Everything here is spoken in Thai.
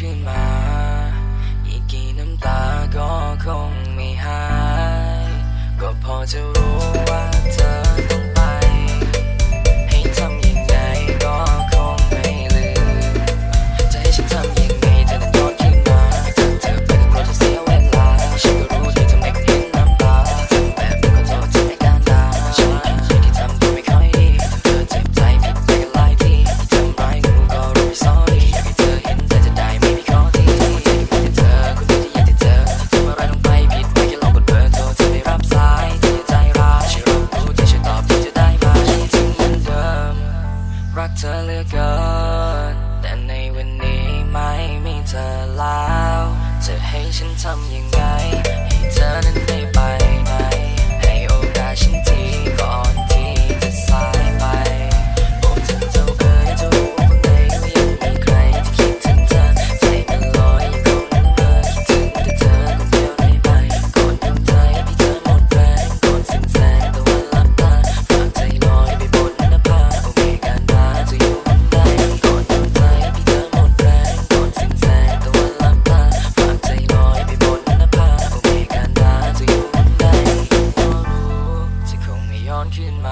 ขึ้นมา อีกกี่น้ำตาก็คงไม่หาย ก็พอจะรู้ ธอเหลือเกิน แต่ในวันนี้ไม่มีเธอแล้ว จะให้ฉันทำยังไง in my